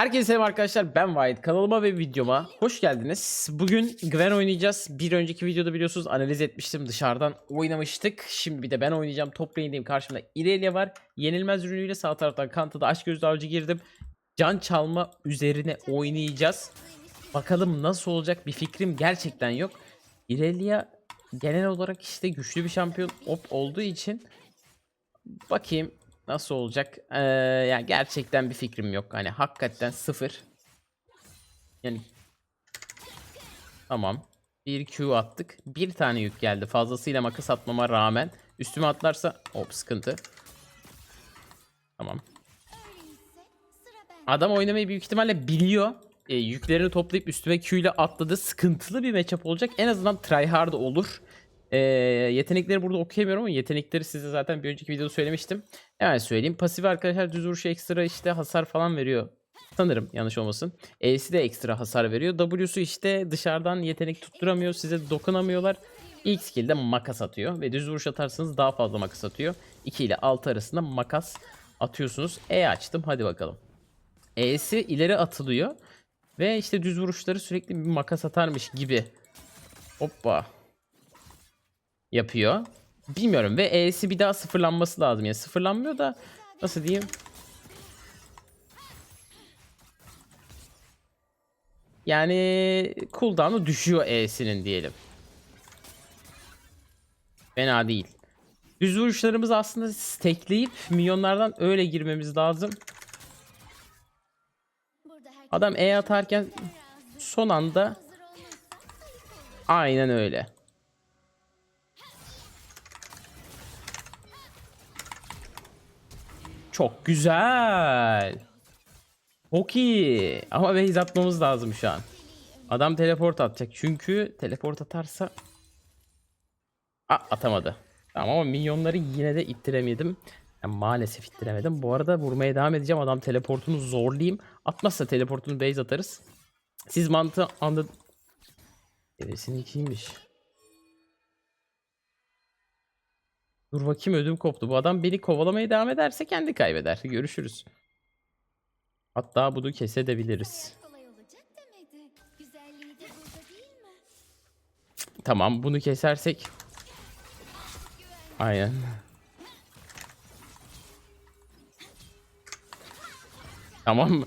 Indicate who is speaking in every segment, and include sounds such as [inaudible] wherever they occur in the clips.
Speaker 1: Herkese selam arkadaşlar ben Vahit kanalıma ve videoma hoş geldiniz. Bugün Gwen oynayacağız. Bir önceki videoda biliyorsunuz analiz etmiştim dışarıdan oynamıştık. Şimdi bir de ben oynayacağım. Top lane'deyim karşımda Irelia var. Yenilmez ürünüyle sağ taraftan Kantada aşk gözlü avcı girdim. Can çalma üzerine oynayacağız. Bakalım nasıl olacak bir fikrim gerçekten yok. Irelia genel olarak işte güçlü bir şampiyon op olduğu için bakayım nasıl olacak. Ee, yani gerçekten bir fikrim yok. Hani hakikaten sıfır. Yani tamam. Bir Q attık. Bir tane yük geldi. Fazlasıyla makas atmama rağmen. Üstüme atlarsa hop sıkıntı. Tamam. Adam oynamayı büyük ihtimalle biliyor. E, yüklerini toplayıp üstüme Q ile atladı. Sıkıntılı bir matchup olacak. En azından tryhard olur. E, yetenekleri burada okuyamıyorum ama yetenekleri size zaten bir önceki videoda söylemiştim. Hemen söyleyeyim. Pasif arkadaşlar düz vuruşu ekstra işte hasar falan veriyor. Sanırım yanlış olmasın. E'si de ekstra hasar veriyor. W'su işte dışarıdan yetenek tutturamıyor. Size dokunamıyorlar. İlk skill'de makas atıyor. Ve düz vuruş atarsanız daha fazla makas atıyor. 2 ile 6 arasında makas atıyorsunuz. E açtım. Hadi bakalım. E'si ileri atılıyor. Ve işte düz vuruşları sürekli bir makas atarmış gibi. Hoppa. Yapıyor. Bilmiyorum ve E'si bir daha sıfırlanması lazım. Yani sıfırlanmıyor da nasıl diyeyim? Yani cooldown'u düşüyor E'sinin diyelim. Fena değil. Düz vuruşlarımızı aslında stackleyip milyonlardan öyle girmemiz lazım. Adam E atarken son anda aynen öyle. Çok güzel. Çok iyi. Ama base atmamız lazım şu an. Adam teleport atacak. Çünkü teleport atarsa... Aa, atamadı. Tamam ama minyonları yine de ittiremedim. Yani maalesef ittiremedim. Bu arada vurmaya devam edeceğim. Adam teleportunu zorlayayım. Atmazsa teleportunu base atarız. Siz mantığı anladın. Devesinin ikiymiş. Dur bakayım ödüm koptu. Bu adam beni kovalamaya devam ederse kendi kaybeder. Görüşürüz. Hatta bunu kesebiliriz. Tamam bunu kesersek. Aynen. Tamam.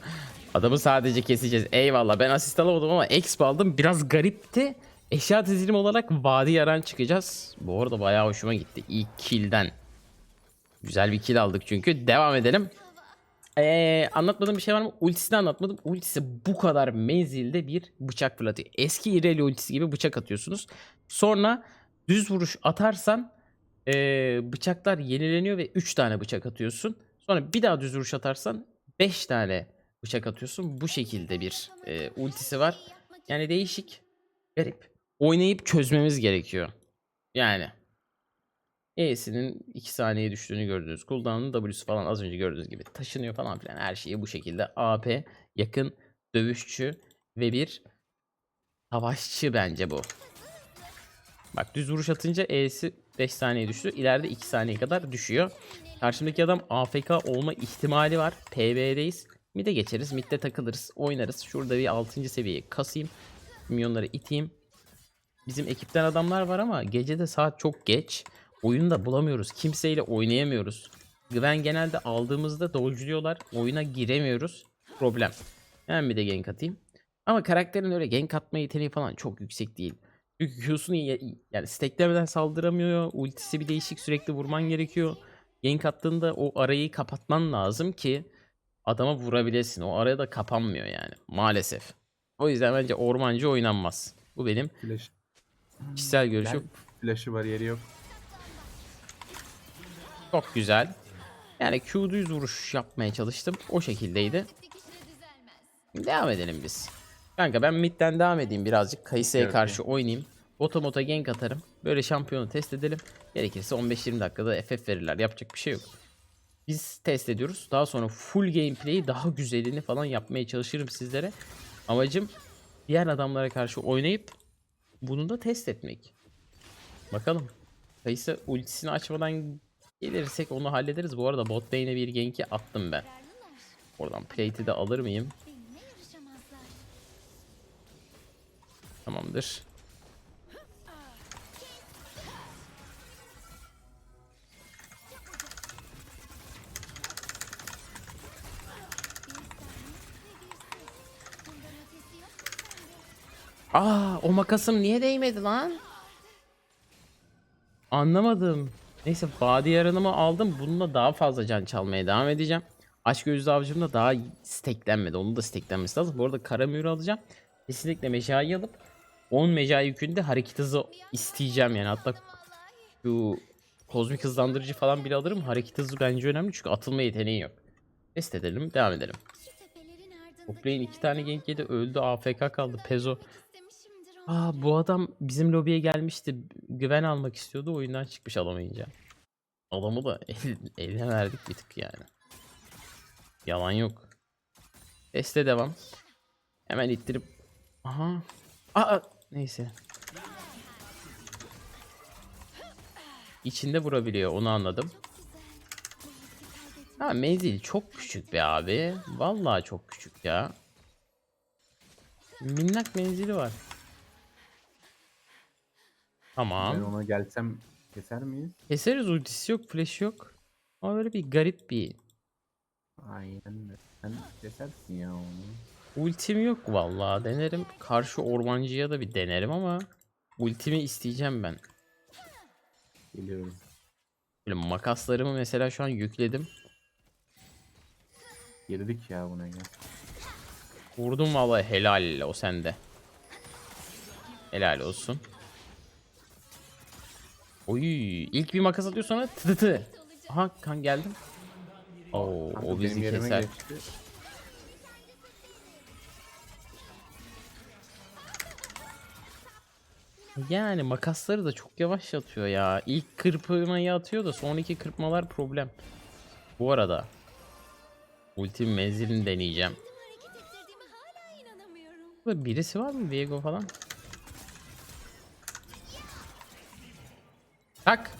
Speaker 1: Adamı sadece keseceğiz. Eyvallah. Ben asist alamadım ama exp aldım. Biraz garipti. Eşya dizilim olarak vadi yaran çıkacağız. Bu arada bayağı hoşuma gitti. İlk kill'den. Güzel bir kill aldık çünkü. Devam edelim. Ee, anlatmadığım bir şey var mı? Ultisini anlatmadım. Ultisi bu kadar menzilde bir bıçak fırlatıyor. Eski İrelia ultisi gibi bıçak atıyorsunuz. Sonra düz vuruş atarsan ee, bıçaklar yenileniyor ve 3 tane bıçak atıyorsun. Sonra bir daha düz vuruş atarsan 5 tane bıçak atıyorsun. Bu şekilde bir ee, ultisi var. Yani değişik. Garip. Oynayıp çözmemiz gerekiyor. Yani. E'sinin 2 saniyeye düştüğünü gördünüz. Cooldown'un W'su falan az önce gördüğünüz gibi taşınıyor falan filan. Her şeyi bu şekilde AP yakın dövüşçü ve bir savaşçı bence bu. Bak düz vuruş atınca E'si 5 saniye düştü. İleride 2 saniye kadar düşüyor. Karşımdaki adam AFK olma ihtimali var. PB'deyiz. Mid'e geçeriz. Mid'de takılırız. Oynarız. Şurada bir 6. seviyeyi kasayım. Milyonları iteyim. Bizim ekipten adamlar var ama gece de saat çok geç. Oyunu bulamıyoruz. Kimseyle oynayamıyoruz. Gwen genelde aldığımızda dodge'luyorlar. Oyuna giremiyoruz. Problem. Hemen bir de gank atayım. Ama karakterin öyle gank atma yeteneği falan çok yüksek değil. Çünkü Q'sunu yani stacklemeden saldıramıyor. Ultisi bir değişik sürekli vurman gerekiyor. Gank attığında o arayı kapatman lazım ki adama vurabilesin. O araya da kapanmıyor yani maalesef. O yüzden bence ormancı oynanmaz. Bu benim
Speaker 2: Flash.
Speaker 1: Kişisel görüşüm.
Speaker 2: Gel. Flash'ı var yeri yok.
Speaker 1: Çok güzel. Yani Q düz vuruş yapmaya çalıştım. O şekildeydi. Devam edelim biz. Kanka ben midden devam edeyim birazcık. Kayısı'ya karşı oynayayım. Bota mota gank atarım. Böyle şampiyonu test edelim. Gerekirse 15-20 dakikada FF verirler. Yapacak bir şey yok. Biz test ediyoruz. Daha sonra full gameplay'i daha güzelini falan yapmaya çalışırım sizlere. Amacım diğer adamlara karşı oynayıp bunu da test etmek. Bakalım. Kayısı ultisini açmadan gelirsek onu hallederiz. Bu arada bot lane'e bir genki attım ben. Oradan plate'i de alır mıyım? Tamamdır. Aa o makasım niye değmedi lan? Anlamadım. Neyse vadi yaranımı aldım. Bununla daha fazla can çalmaya devam edeceğim. Aşk gözlü avcım da daha steklenmedi. Onun da steklenmesi lazım. Bu arada kara mühür alacağım. Kesinlikle mecai alıp 10 mecai yükünde hareket hızı isteyeceğim yani. Hatta şu kozmik hızlandırıcı falan bile alırım. Hareket hızı bence önemli çünkü atılma yeteneği yok. Test edelim, devam edelim. Toplayın iki tane gank yedi öldü AFK kaldı Pezo. Aa bu adam bizim lobiye gelmişti. Güven almak istiyordu. Oyundan çıkmış alamayınca. Adamı da [laughs] el, eline verdik bir tık yani. Yalan yok. Teste devam. Hemen ittirip. Aha. Aa neyse. İçinde vurabiliyor onu anladım. Ha menzil çok küçük be abi. Vallahi çok küçük ya. Minnak menzili var.
Speaker 2: Ben
Speaker 1: Tamam.
Speaker 2: ona gelsem keser miyiz?
Speaker 1: Keseriz ultisi yok, flash yok. Ama böyle bir garip bir
Speaker 2: Aynen de. Sen kesersin ya onu.
Speaker 1: ultim yok vallahi denerim. Karşı ormancıya da bir denerim ama ultimi isteyeceğim ben.
Speaker 2: Geliyorum.
Speaker 1: Böyle makaslarımı mesela şu an yükledim.
Speaker 2: Girdik ya buna ya.
Speaker 1: Vurdum vallahi helal o sende. Helal olsun. Oy ilk bir makas atıyor sonra tı tı tı. Aha kan geldim. Oo
Speaker 2: Kanka
Speaker 1: o bizi
Speaker 2: benim yerime
Speaker 1: keser.
Speaker 2: geçti.
Speaker 1: Yani makasları da çok yavaş atıyor ya. İlk kırpmayı atıyor da sonraki kırpmalar problem. Bu arada ultim menzilini deneyeceğim. Burada birisi var mı Viego falan? Tak.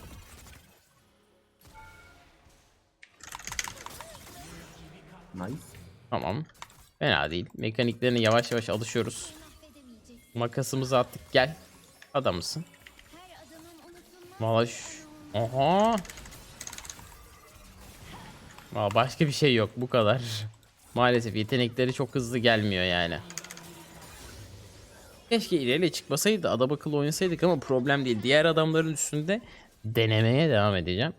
Speaker 2: Nice.
Speaker 1: Tamam. Fena değil. Mekaniklerine yavaş yavaş alışıyoruz. Makasımızı attık gel. Adamısın. Valla Aha. Valla başka bir şey yok bu kadar. Maalesef yetenekleri çok hızlı gelmiyor yani. Keşke ileriyle çıkmasaydı adam akıllı oynasaydık ama problem değil. Diğer adamların üstünde denemeye devam edeceğim.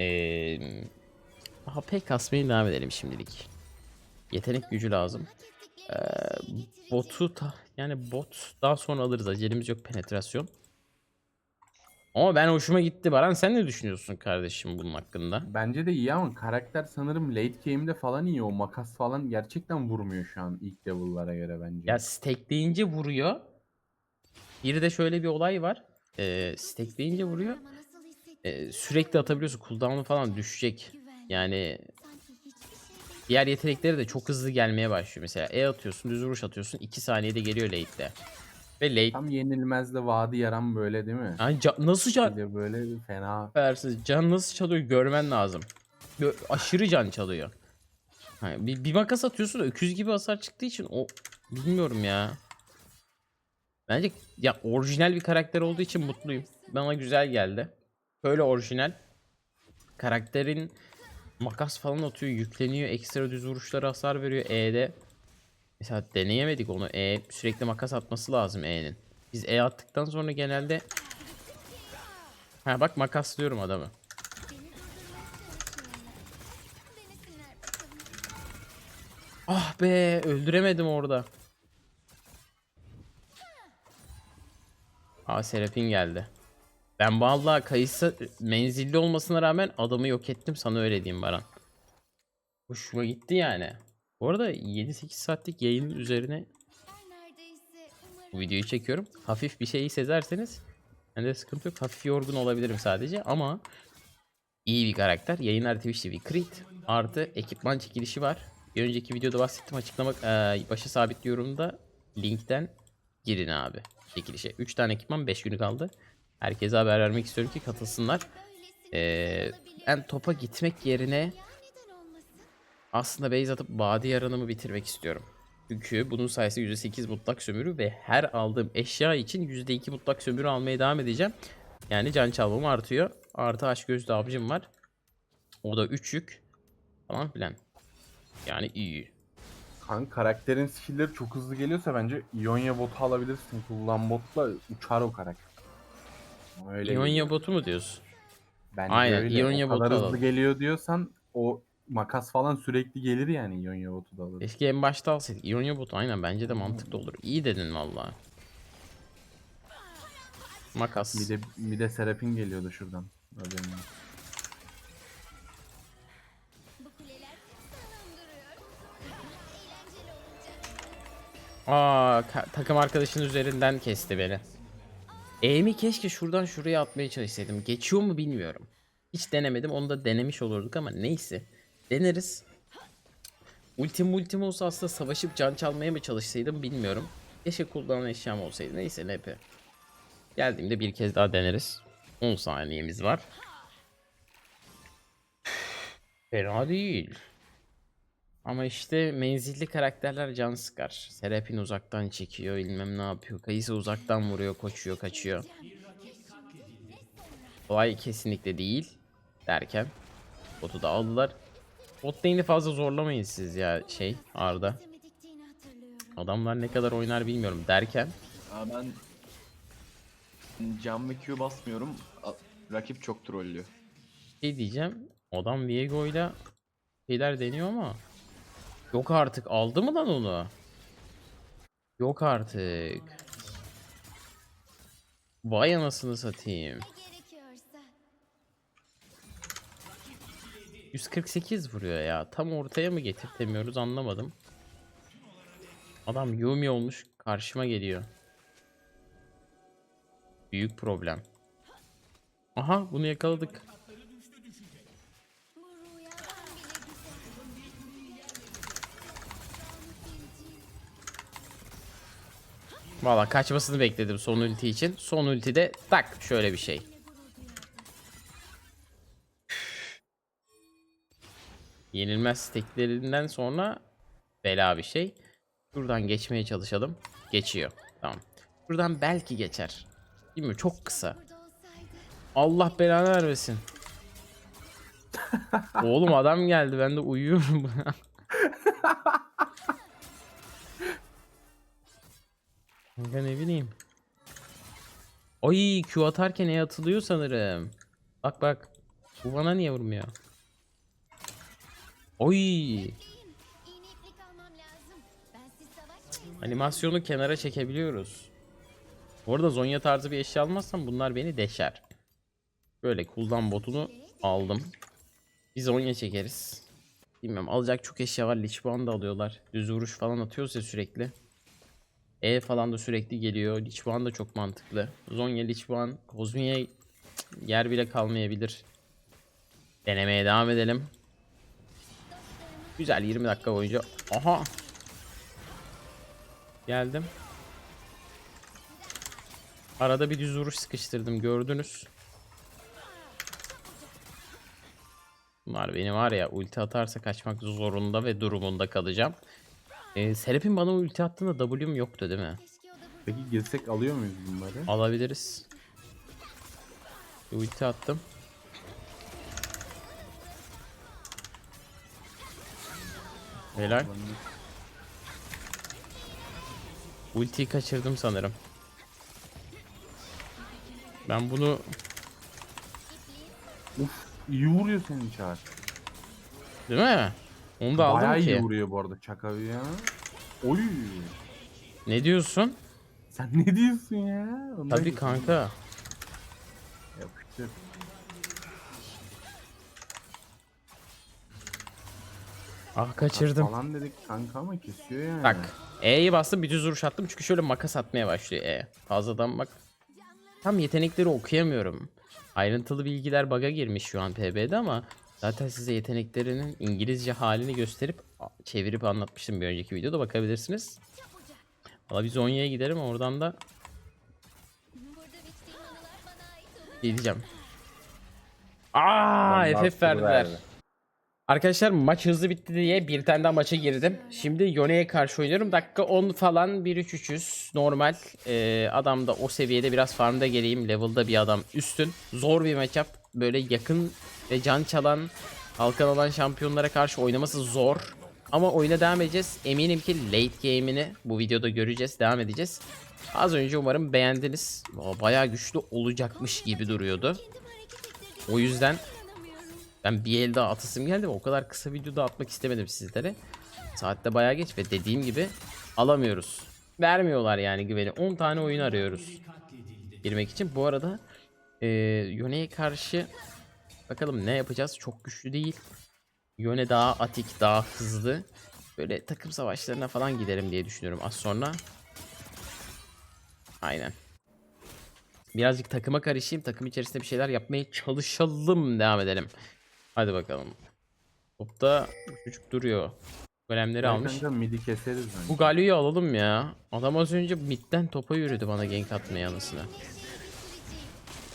Speaker 1: Ee, HP kasmaya devam edelim şimdilik. Yetenek gücü lazım.
Speaker 3: getirecek
Speaker 1: Botu ta- yani bot daha sonra alırız. Acelemiz yok penetrasyon. Ama ben hoşuma gitti Baran. Sen ne düşünüyorsun kardeşim bunun hakkında?
Speaker 2: Bence de iyi ama karakter sanırım late game'de falan iyi. O makas falan gerçekten vurmuyor şu an ilk level'lara göre bence.
Speaker 1: Ya stackleyince vuruyor. Bir de şöyle bir olay var. Ee, stackleyince vuruyor. Ee, sürekli atabiliyorsun. Cooldown'u falan düşecek. Yani diğer yetenekleri de çok hızlı gelmeye başlıyor. Mesela E atıyorsun, düz vuruş atıyorsun. 2 saniyede geliyor late'de. Ve late...
Speaker 2: Tam yenilmez de vadi yaran böyle değil mi?
Speaker 1: Ay, ca- nasıl can...
Speaker 2: Bir de böyle fena.
Speaker 1: Versiz can nasıl çalıyor görmen lazım. Böyle aşırı can çalıyor. Ha, bir, bir makas atıyorsun da öküz gibi hasar çıktığı için o bilmiyorum ya. Bence ya orijinal bir karakter olduğu için mutluyum. Bana güzel geldi. Böyle orijinal. Karakterin makas falan atıyor, yükleniyor, ekstra düz vuruşlara hasar veriyor E'de. Mesela deneyemedik onu. E sürekli makas atması lazım E'nin. Biz E attıktan sonra genelde Ha bak makaslıyorum adamı. Ah be öldüremedim orada. Aa Serapin geldi. Ben vallahi kayısı menzilli olmasına rağmen adamı yok ettim sana öyle diyeyim Baran. Hoşuma gitti yani. Bu arada 7-8 saatlik yayının üzerine bu videoyu çekiyorum. Hafif bir şeyi sezerseniz bende sıkıntı yok. Hafif yorgun olabilirim sadece ama iyi bir karakter. Yayınlar Twitch TV Crit artı ekipman çekilişi var. Bir önceki videoda bahsettim açıklamak eee başa sabitliyorum da linkten girin abi çekilişe. 3 tane ekipman 5 günü kaldı. Herkese haber vermek istiyorum ki katılsınlar.
Speaker 3: olabilir.
Speaker 1: ben topa gitmek yerine? Aslında base atıp vadi yaranımı bitirmek istiyorum. Çünkü bunun sayesinde %8 mutlak sömürü ve her aldığım eşya için %2 mutlak sömürü almaya devam edeceğim. Yani can çalmam artıyor. Artı aç gözlü abicim var. O da 3 yük falan filan. Yani iyi.
Speaker 2: Kanka karakterin skill'leri çok hızlı geliyorsa bence Ionia botu alabilirsin. Kullan botla uçar o karakter. Öyle
Speaker 1: Ionia botu mu diyorsun?
Speaker 2: Bence
Speaker 1: Aynen,
Speaker 2: öyle.
Speaker 1: Ionia
Speaker 2: o kadar
Speaker 1: botu
Speaker 2: hızlı
Speaker 1: alalım.
Speaker 2: geliyor diyorsan o makas falan sürekli gelir yani Ionia botu da alır.
Speaker 1: Keşke en başta alsaydık. Ionia botu aynen bence de mantıklı olur. İyi dedin valla. Makas.
Speaker 2: Bir de, bir de Serapin geliyordu şuradan.
Speaker 3: Olacak.
Speaker 1: Aa takım arkadaşın üzerinden kesti beni. Eğimi keşke şuradan şuraya atmaya çalışsaydım. Geçiyor mu bilmiyorum. Hiç denemedim. Onu da denemiş olurduk ama neyse. Deneriz. Ultim multim olsa aslında savaşıp can çalmaya mı çalışsaydım bilmiyorum. Keşke kullanan eşyam olsaydı. Neyse NP. Geldiğimde bir kez daha deneriz. 10 saniyemiz var. Fena değil. Ama işte menzilli karakterler can sıkar. Serapin uzaktan çekiyor, bilmem ne yapıyor. Kayısı uzaktan vuruyor, koşuyor, kaçıyor. Kolay kesinlikle değil derken botu da aldılar. Bot lane'i fazla zorlamayın siz ya şey Arda. Adamlar ne kadar oynar bilmiyorum derken
Speaker 4: Aa, ben cam ve Q basmıyorum. A- Rakip çok trollüyor.
Speaker 1: şey diyeceğim. Adam Viego'yla şeyler deniyor ama yok artık aldı mı lan onu? Yok artık. Vay anasını satayım.
Speaker 3: Ne gerekiyorsa.
Speaker 1: 148 vuruyor ya. Tam ortaya mı getirtemiyoruz anlamadım. Adam Yumi olmuş karşıma geliyor. Büyük problem. Aha bunu yakaladık. Valla kaçmasını bekledim son ulti için. Son ultide tak şöyle bir şey. Yenilmez steklerinden sonra bela bir şey. Şuradan geçmeye çalışalım. Geçiyor. Tamam. Şuradan belki geçer. Değil mi? Çok kısa. Allah belanı vermesin. [laughs] Oğlum adam geldi ben de uyuyorum. Kanka ne bileyim. Ay Q atarken E atılıyor sanırım. Bak bak. Bu bana niye vurmuyor? Oy. Animasyonu kenara çekebiliyoruz. Bu arada Zonya tarzı bir eşya almazsam bunlar beni deşer. Böyle cooldown botunu aldım. Biz Zonya çekeriz. Bilmiyorum alacak çok eşya var. Lich Bond da alıyorlar. Düz vuruş falan atıyoruz ya sürekli. E falan da sürekli geliyor. Lich Bond da çok mantıklı. Zonya, Lich Bond, Kozmi'ye yer bile kalmayabilir. Denemeye devam edelim. Güzel 20 dakika boyunca. Aha. Geldim. Arada bir düz vuruş sıkıştırdım gördünüz. Bunlar beni var ya ulti atarsa kaçmak zorunda ve durumunda kalacağım. Ee, Serap'in bana ulti attığında W'm yoktu değil mi?
Speaker 2: Peki girsek alıyor muyuz bunları?
Speaker 1: Alabiliriz. Ulti attım. Helal. Ultiyi kaçırdım sanırım. Ben bunu
Speaker 2: İyi vuruyor senin çağır.
Speaker 1: değil mi? Onu da aldım
Speaker 2: Bayağı
Speaker 1: ki.
Speaker 2: iyi vuruyor bu arada Çaka bir ya. Oy.
Speaker 1: Ne diyorsun?
Speaker 2: Sen ne diyorsun ya? Ondan
Speaker 1: Tabii kanka.
Speaker 2: Yapıştır.
Speaker 1: Ah kaçırdım.
Speaker 2: Falan dedik kanka ama kesiyor yani.
Speaker 1: Bak. E'yi bastım bir düz vuruş attım çünkü şöyle makas atmaya başlıyor E. Fazladan bak. Tam yetenekleri okuyamıyorum. Ayrıntılı bilgiler bug'a girmiş şu an PB'de ama zaten size yeteneklerinin İngilizce halini gösterip çevirip anlatmıştım bir önceki videoda bakabilirsiniz. Valla biz Zonya'ya gidelim oradan da
Speaker 3: Burada biçtiğim anılar bana ait olur.
Speaker 1: diyeceğim. Aa FF verdiler.
Speaker 2: verdi.
Speaker 1: Arkadaşlar maç hızlı bitti diye bir tane daha maça girdim. Şimdi Yone'ye karşı oynuyorum. Dakika 10 falan 1-3-300 normal. Ee, adam da o seviyede biraz farmda geleyim. Level'da bir adam üstün. Zor bir matchup. Böyle yakın ve can çalan halkan olan şampiyonlara karşı oynaması zor. Ama oyuna devam edeceğiz. Eminim ki late game'ini bu videoda göreceğiz. Devam edeceğiz. Az önce umarım beğendiniz. Bayağı güçlü olacakmış gibi duruyordu. O yüzden ben bir el daha atasım geldi ama o kadar kısa videoda atmak istemedim sizlere. Saatte bayağı geç ve dediğim gibi alamıyoruz. Vermiyorlar yani güveni. 10 tane oyun arıyoruz. Girmek için. Bu arada e, Yone'ye karşı bakalım ne yapacağız. Çok güçlü değil. Yone daha atik, daha hızlı. Böyle takım savaşlarına falan giderim diye düşünüyorum az sonra. Aynen. Birazcık takıma karışayım. Takım içerisinde bir şeyler yapmaya çalışalım. Devam edelim. Hadi bakalım. Topta çocuk duruyor. Golemleri almış.
Speaker 2: Kanka midi keseriz bence.
Speaker 1: Bu Galio'yu alalım ya. Adam az önce midden topa yürüdü bana gank atmaya anasını.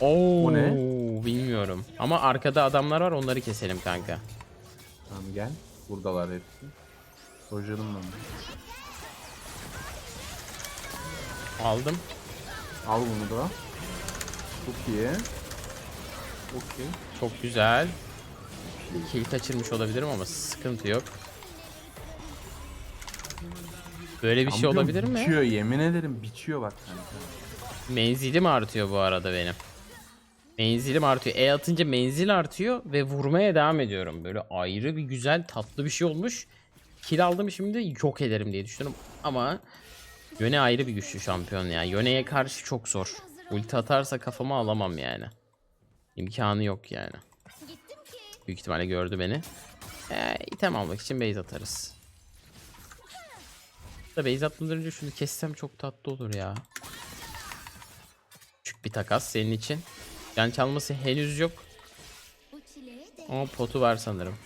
Speaker 1: Oo,
Speaker 2: Bu ne?
Speaker 1: bilmiyorum. Ama arkada adamlar var onları keselim kanka.
Speaker 2: Tamam gel. Buradalar hepsi. Hocanım ben.
Speaker 1: Aldım.
Speaker 2: Al bunu da. Çok iyi. Okey.
Speaker 1: Çok güzel. Kill kaçırmış olabilirim ama sıkıntı yok. Böyle bir şey
Speaker 2: Amcam
Speaker 1: olabilir mi?
Speaker 2: Biçiyor yemin ederim biçiyor bak.
Speaker 1: Menzilim artıyor bu arada benim. Menzilim artıyor. E atınca menzil artıyor ve vurmaya devam ediyorum. Böyle ayrı bir güzel tatlı bir şey olmuş. Kill aldım şimdi yok ederim diye düşünüyorum. Ama Yone ayrı bir güçlü şampiyon ya. Yone'ye karşı çok zor. Ulti atarsa kafama alamam yani. İmkanı yok yani. Büyük ihtimalle gördü beni. Ee, item almak için base atarız. Da base atmadan önce şunu kessem çok tatlı olur ya. Küçük bir takas senin için. Can çalması henüz yok. Ama potu var sanırım.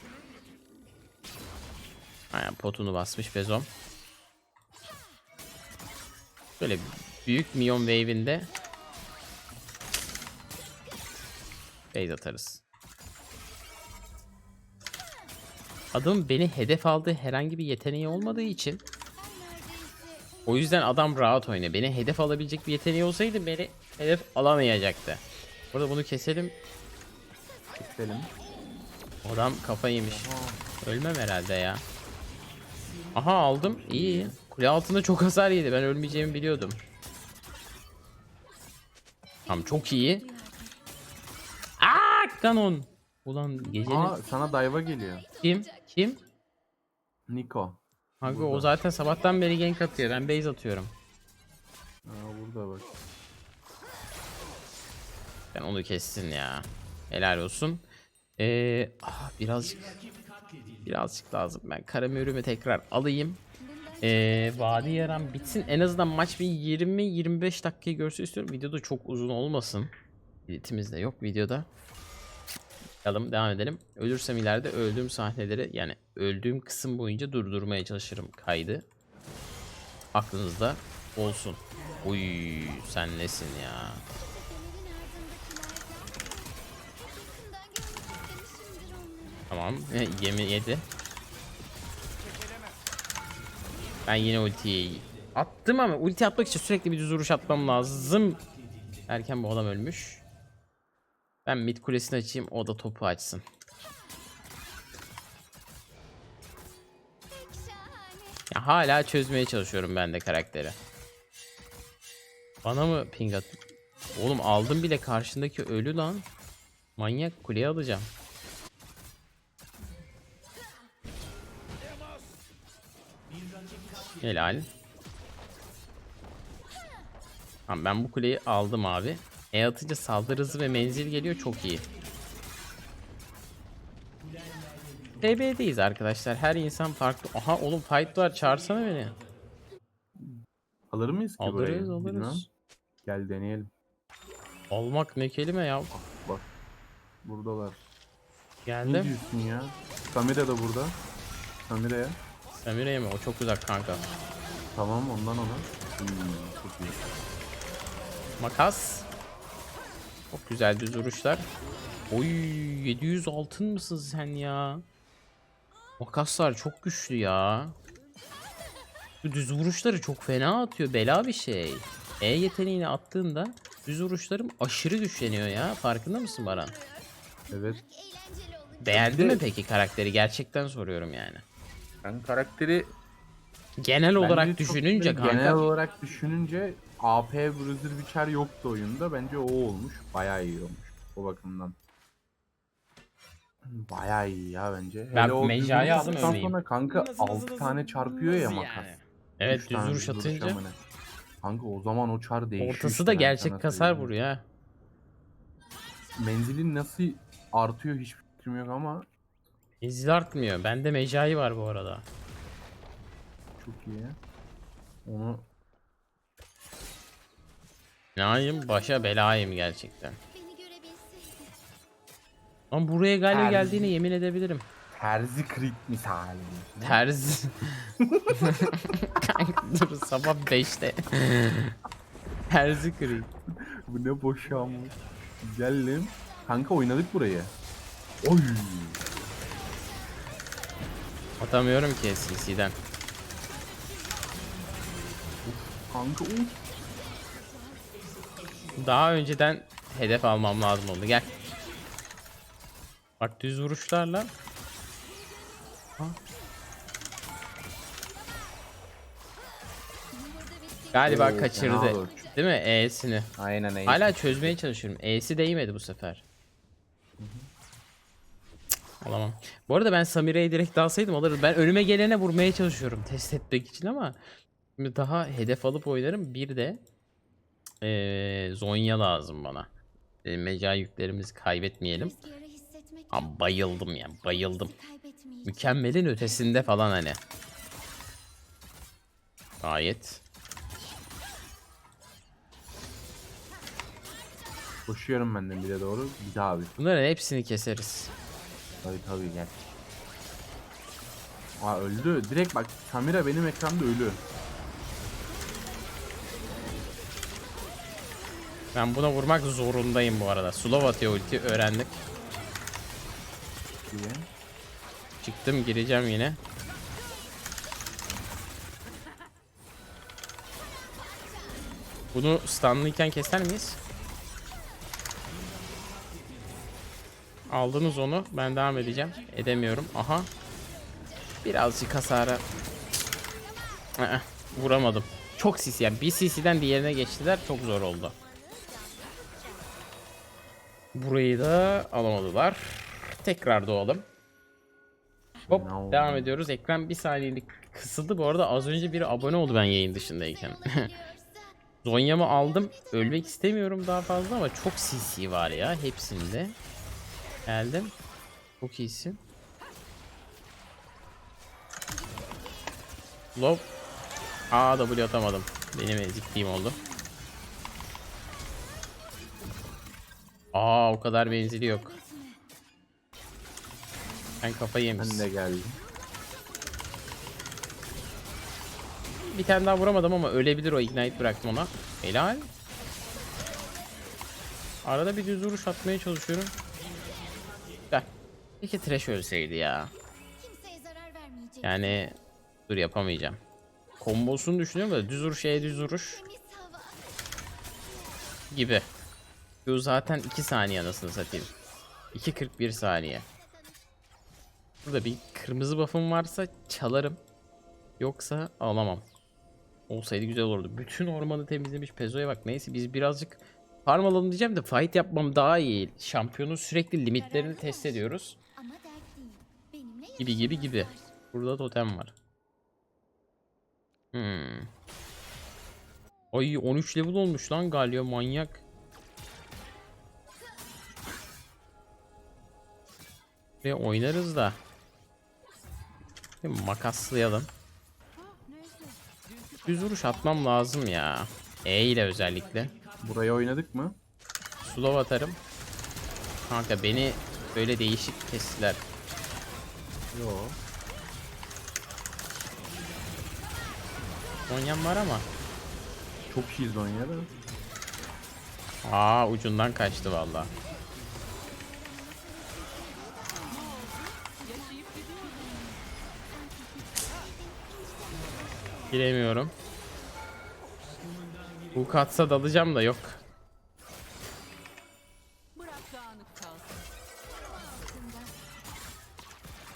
Speaker 1: Aynen potunu basmış Bezom. Böyle büyük Mion Wave'inde base atarız. Adamın beni hedef aldığı herhangi bir yeteneği olmadığı için o yüzden adam rahat oynuyor. Beni hedef alabilecek bir yeteneği olsaydı beni hedef alamayacaktı. Burada bunu keselim.
Speaker 2: Keselim.
Speaker 1: Adam kafa yemiş. Ölmem herhalde ya. Aha aldım. İyi. Kule altında çok hasar yedi. Ben ölmeyeceğimi biliyordum. Tamam çok iyi. Aa kanon. Ulan gecenin
Speaker 2: Aa sana dive'a geliyor.
Speaker 1: kim? Kim?
Speaker 2: Niko.
Speaker 1: Kanka o zaten sabahtan beri gank atıyor. Ben base atıyorum.
Speaker 2: Aa burada bak.
Speaker 1: Ben onu kessin ya. Helal olsun. Ee, ah, birazcık birazcık lazım. Ben karamürümü tekrar alayım. Ee, vadi yaran bitsin. En azından maç bir 20-25 dakikayı görse istiyorum. Videoda çok uzun olmasın. Editimiz de yok videoda. Bakalım devam edelim. Ölürsem ileride öldüğüm sahneleri yani öldüğüm kısım boyunca durdurmaya çalışırım kaydı. Aklınızda olsun. Uy sen nesin ya? Tamam. Yemi yedi. Ben yine ultiyi attım ama ulti atmak için sürekli bir düz vuruş atmam lazım. Erken bu adam ölmüş. Ben mid kulesini açayım o da topu açsın. Ya hala çözmeye çalışıyorum ben de karakteri. Bana mı ping at? Oğlum aldım bile karşındaki ölü lan. Manyak kuleye alacağım. Helal. Tamam ben bu kuleyi aldım abi. E atınca saldırı hızı ve menzil geliyor çok iyi. TB'deyiz arkadaşlar. Her insan farklı. Aha oğlum fight var. Çağırsana beni.
Speaker 2: Alır mıyız ki burayı?
Speaker 1: Alırız alırız.
Speaker 2: Bilmem. Gel deneyelim.
Speaker 1: Almak ne kelime ya.
Speaker 2: Bak. Buradalar. Ne
Speaker 1: Geldim.
Speaker 2: diyorsun ya? Samira da burada. Samira'ya.
Speaker 1: Samire'ye mi? O çok uzak kanka.
Speaker 2: Tamam ondan ona. Hmm, çok iyi.
Speaker 1: Makas. Çok güzel düz vuruşlar. Oy 700 altın mısın sen ya? Makaslar çok güçlü ya. Bu düz vuruşları çok fena atıyor. Bela bir şey. E yeteneğini attığında düz vuruşlarım aşırı güçleniyor ya. Farkında mısın Baran?
Speaker 2: Evet.
Speaker 1: Beğendin mi peki karakteri? Gerçekten soruyorum yani.
Speaker 2: Ben karakteri
Speaker 1: Genel olarak düşününce kanka.
Speaker 2: Genel olarak düşününce AP Bruiser Witcher yoktu oyunda. Bence o olmuş. Bayağı iyi olmuş o bakımdan. Bayağı iyi ya bence.
Speaker 1: Ben
Speaker 2: Hele o düz
Speaker 1: aldım örneğin.
Speaker 2: sonra kanka
Speaker 1: Nasıl, nasıl,
Speaker 2: 6
Speaker 1: nasıl,
Speaker 2: tane çarpıyor ya
Speaker 1: nasıl
Speaker 2: makas.
Speaker 1: yani? Evet düz
Speaker 2: tane
Speaker 1: vuruş atınca
Speaker 2: ama ne? Kanka o zaman o çar değişiyor.
Speaker 1: ortası
Speaker 2: işte,
Speaker 1: da gerçek kasar
Speaker 2: söyleyeyim.
Speaker 1: vuruyor ha.
Speaker 2: Menzilin nasıl artıyor hiç fikrim yok ama
Speaker 1: Menzil artmıyor. Bende mecai var bu arada.
Speaker 2: çok iyi. Onu
Speaker 1: Nayım başa belayım gerçekten. Ama buraya galiba
Speaker 2: Terzi.
Speaker 1: geldiğine yemin edebilirim.
Speaker 2: terzi krit misali.
Speaker 1: Terzi. Kanka [laughs] dur sabah 5'te. Terzi kırayım.
Speaker 2: Bu ne boşanmış. Geldim. Kanka oynadık burayı. Oy.
Speaker 1: Atamıyorum ki CC'den.
Speaker 2: Kanka uf.
Speaker 1: Daha önceden hedef almam lazım oldu. Gel. Bak düz vuruşlarla.
Speaker 3: Bitti.
Speaker 1: Galiba
Speaker 2: Oo, fena
Speaker 1: kaçırdı.
Speaker 2: olur.
Speaker 1: Değil mi? E'sini.
Speaker 2: Aynen öyle.
Speaker 1: Hala çözmeye çalışıyorum. E'si değmedi bu sefer. Cık, Alamam. Bu arada ben Samire'yi direkt alsaydım alırız. Ben önüme gelene vurmaya çalışıyorum test etmek için ama şimdi daha hedef alıp oynarım. Bir de eee Zonya lazım bana. E, meca yüklerimizi kaybetmeyelim. Ama bayıldım ya bayıldım. Mükemmelin ötesinde falan hani. Gayet.
Speaker 2: Koşuyorum benden bir de doğru. Bir daha bir.
Speaker 1: Bunların hepsini keseriz.
Speaker 2: Tabii tabii gel. Aa öldü. Direkt bak Samira benim ekranda ölü.
Speaker 1: Ben buna vurmak zorundayım bu arada. Slow atıyor ulti öğrendik.
Speaker 2: diye.
Speaker 1: Çıktım gireceğim yine. Bunu stunlıyken keser miyiz? Aldınız onu. Ben devam edeceğim. Edemiyorum. Aha. Birazcık hasara. Aa, vuramadım. Çok CC yani bir CC'den diğerine geçtiler. Çok zor oldu. Burayı da alamadılar. Tekrar doğalım. Hop
Speaker 2: oldu?
Speaker 1: devam ediyoruz. Ekran bir saniyelik kısıldı. Bu arada az önce biri abone oldu ben yayın dışındayken. [laughs] Zonya'mı aldım. Ölmek istemiyorum daha fazla ama çok CC var ya hepsinde. Geldim. Çok iyisin. Lob. Aa W atamadım. Benim ezikliğim oldu. Aa o kadar menzili yok. Ben kafayı
Speaker 2: Ben
Speaker 1: yemişsin.
Speaker 2: de geldim.
Speaker 1: Bir tane daha vuramadım ama ölebilir o ignite bıraktım ona. Helal. Arada bir düz vuruş atmaya çalışıyorum. Gel. Peki trash ölseydi ya. Yani dur yapamayacağım. Kombosunu düşünüyorum da düz vuruş e düz vuruş gibi. Bu zaten 2 saniye anasını satayım. 2.41 saniye. Burada bir kırmızı buff'ım varsa çalarım. Yoksa alamam. Olsaydı güzel olurdu. Bütün ormanı temizlemiş Pezo'ya bak. Neyse biz birazcık farm alalım diyeceğim de fight yapmam daha iyi. Şampiyonun sürekli limitlerini test ediyoruz. Gibi gibi gibi. Burada totem var. Hmm. Ay 13 level olmuş lan Galio manyak. Ve oynarız da. Bir makaslayalım. Düz vuruş atmam lazım ya. E ile özellikle.
Speaker 2: Burayı oynadık mı?
Speaker 1: Slow atarım. Kanka beni böyle değişik kestiler.
Speaker 2: Yo.
Speaker 1: Onyam var ama.
Speaker 2: Çok iyi Zonya'da.
Speaker 1: Aa ucundan kaçtı valla. Giremiyorum. Bu katsa dalacağım da yok.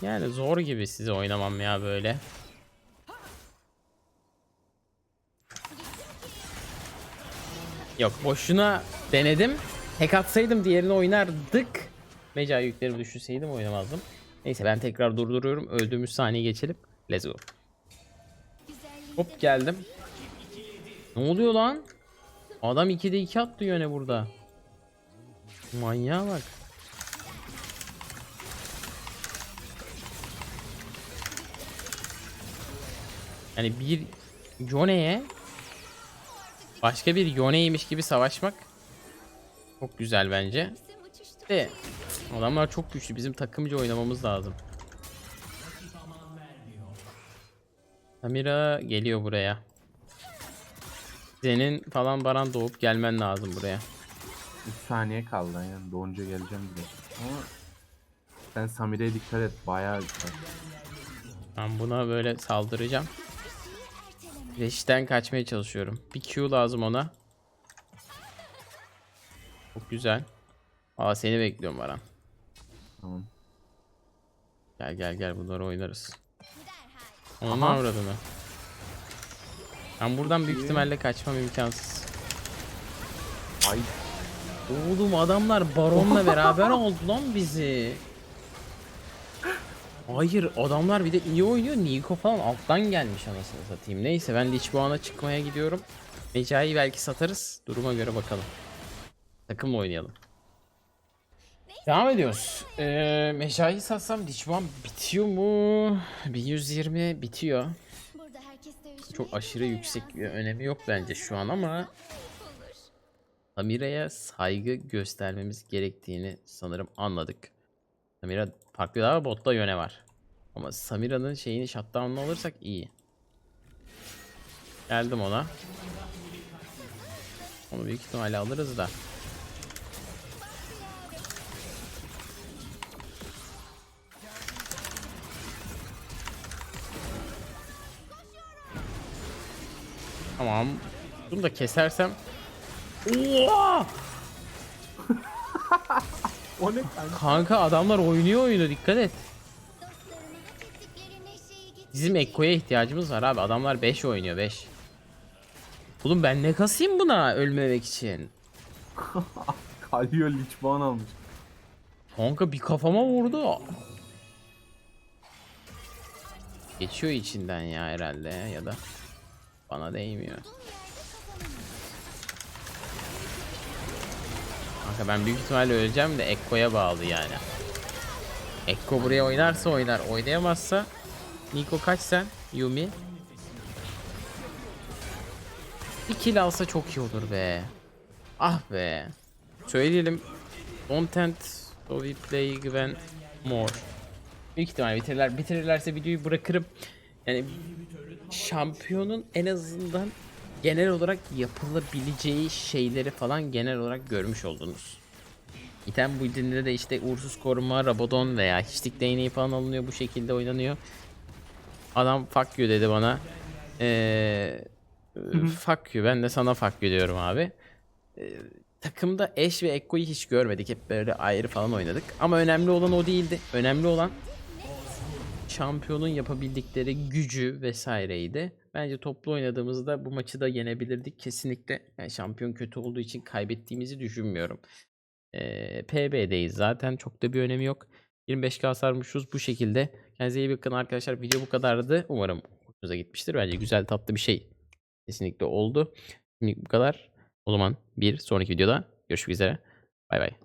Speaker 1: Yani zor gibi size oynamam ya böyle. Yok boşuna denedim. Tek atsaydım diğerini oynardık. Meca yüklerimi düşünseydim oynamazdım. Neyse ben tekrar durduruyorum. Öldüğümüz saniye geçelim. Let's go. Hop geldim. Ne oluyor lan? Adam 2'de 2 attı yöne burada. Manyağa bak. Yani bir Yone'ye başka bir Yone'ymiş gibi savaşmak çok güzel bence. De adamlar çok güçlü. Bizim takımcı oynamamız lazım. Samira geliyor buraya. Senin falan baran doğup gelmen lazım buraya.
Speaker 2: 3 saniye kaldı yani doğunca geleceğim bile. Ama sen Samire'ye dikkat et bayağı dikkat.
Speaker 1: Ben buna böyle saldıracağım. Reşten kaçmaya çalışıyorum. Bir Q lazım ona. Çok güzel. Aa seni bekliyorum Baran.
Speaker 2: Tamam.
Speaker 1: Gel gel gel bunları oynarız.
Speaker 3: Derhal.
Speaker 1: Onun avradını. Ben buradan büyük ihtimalle kaçmam imkansız.
Speaker 2: Ay
Speaker 1: Oğlum adamlar baronla [laughs] beraber oldu lan bizi. Hayır adamlar bir de iyi oynuyor. Niko falan alttan gelmiş anasını satayım. Neyse ben Lich Boğan'a çıkmaya gidiyorum. Mecai'yi belki satarız. Duruma göre bakalım. Takımla oynayalım. Devam ediyoruz. Ee, Mecai'yi satsam Boğan bitiyor mu? 1120 bitiyor. Çok aşırı yüksek bir önemi yok bence şu an ama. Samira'ya saygı göstermemiz gerektiğini sanırım anladık. Samira farklı daha botta yöne var. Ama Samira'nın şeyini shutdown'unu alırsak iyi. Geldim ona. Onu büyük ihtimalle alırız da. Tamam. Bunu da kesersem Oha! [laughs]
Speaker 2: o ne kanka?
Speaker 1: Kanka adamlar oynuyor oyunu dikkat et. Bizim Ekko'ya ihtiyacımız var abi. Adamlar 5 oynuyor 5. Oğlum ben ne kasayım buna ölmemek için? [laughs]
Speaker 2: Kalıyor Lichbon almış.
Speaker 1: Kanka bir kafama vurdu. Geçiyor içinden ya herhalde ya da bana değmiyor. Kanka ben büyük ihtimalle öleceğim de Ekko'ya bağlı yani. Ekko buraya oynarsa oynar. Oynayamazsa Niko kaç sen? Yumi. Bir kill alsa çok iyi olur be. Ah be. Söyleyelim. Content we play Gwen more. Büyük ihtimalle bitirirler. Bitirirlerse videoyu bırakırım. Yani şampiyonun en azından genel olarak yapılabileceği şeyleri falan genel olarak görmüş oldunuz. İtem build'inde de işte uğursuz koruma, Rabadon veya hiçlik değneği falan alınıyor bu şekilde oynanıyor. Adam fuck you dedi bana. Ee, fuck you ben de sana fuck you diyorum abi. Ee, takımda Ash ve Ekko'yu hiç görmedik. Hep böyle ayrı falan oynadık. Ama önemli olan o değildi. Önemli olan şampiyonun yapabildikleri gücü vesaireydi. Bence toplu oynadığımızda bu maçı da yenebilirdik kesinlikle. Yani şampiyon kötü olduğu için kaybettiğimizi düşünmüyorum. Ee, PB'deyiz zaten çok da bir önemi yok. 25k sarmışız bu şekilde. Kendinize iyi bakın arkadaşlar. Video bu kadardı. Umarım hoşunuza gitmiştir. Bence güzel tatlı bir şey kesinlikle oldu. Şimdi bu kadar. O zaman bir sonraki videoda görüşmek üzere. Bay bay.